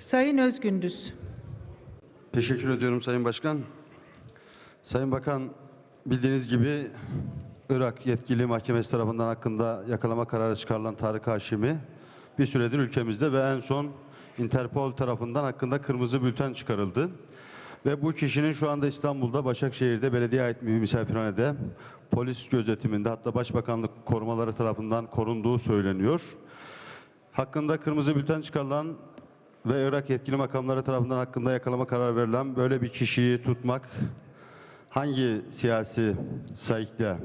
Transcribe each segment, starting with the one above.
Sayın Özgündüz. Teşekkür ediyorum Sayın Başkan. Sayın Bakan bildiğiniz gibi Irak yetkili mahkemesi tarafından hakkında yakalama kararı çıkarılan Tarık Haşimi bir süredir ülkemizde ve en son Interpol tarafından hakkında kırmızı bülten çıkarıldı. Ve bu kişinin şu anda İstanbul'da Başakşehir'de belediye ait bir misafirhanede polis gözetiminde hatta Başbakanlık korumaları tarafından korunduğu söyleniyor. Hakkında kırmızı bülten çıkarılan ve Irak yetkili makamları tarafından hakkında yakalama kararı verilen böyle bir kişiyi tutmak hangi siyasi saikle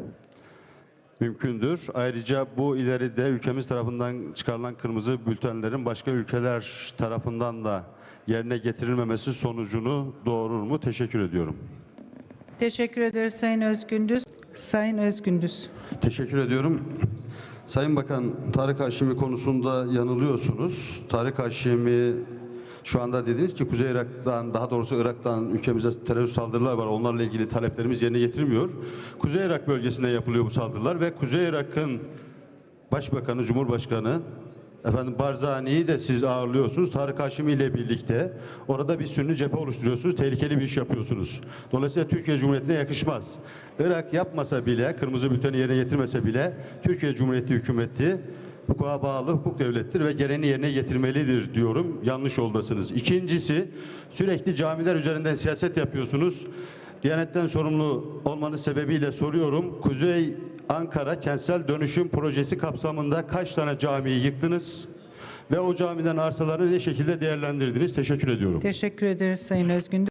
mümkündür? Ayrıca bu ileride ülkemiz tarafından çıkarılan kırmızı bültenlerin başka ülkeler tarafından da yerine getirilmemesi sonucunu doğurur mu? Teşekkür ediyorum. Teşekkür ederiz Sayın Özgündüz. Sayın Özgündüz. Teşekkür ediyorum. Sayın Bakan, Tarık Haşimi konusunda yanılıyorsunuz. Tarık Haşimi şu anda dediniz ki Kuzey Irak'tan, daha doğrusu Irak'tan ülkemize terör saldırılar var. Onlarla ilgili taleplerimiz yerine getirilmiyor. Kuzey Irak bölgesinde yapılıyor bu saldırılar ve Kuzey Irak'ın Başbakanı, Cumhurbaşkanı Efendim Barzani'yi de siz ağırlıyorsunuz. Tarık Haşimi ile birlikte orada bir sünni cephe oluşturuyorsunuz. Tehlikeli bir iş yapıyorsunuz. Dolayısıyla Türkiye Cumhuriyeti'ne yakışmaz. Irak yapmasa bile, kırmızı bülteni yerine getirmese bile Türkiye Cumhuriyeti hükümeti hukuka bağlı hukuk devlettir ve gereğini yerine getirmelidir diyorum. Yanlış yoldasınız. İkincisi sürekli camiler üzerinden siyaset yapıyorsunuz. Diyanetten sorumlu olmanız sebebiyle soruyorum. Kuzey Ankara Kentsel Dönüşüm Projesi kapsamında kaç tane camiyi yıktınız? Ve o camiden arsaları ne şekilde değerlendirdiniz? Teşekkür ediyorum. Teşekkür ederiz Sayın Özgündüz.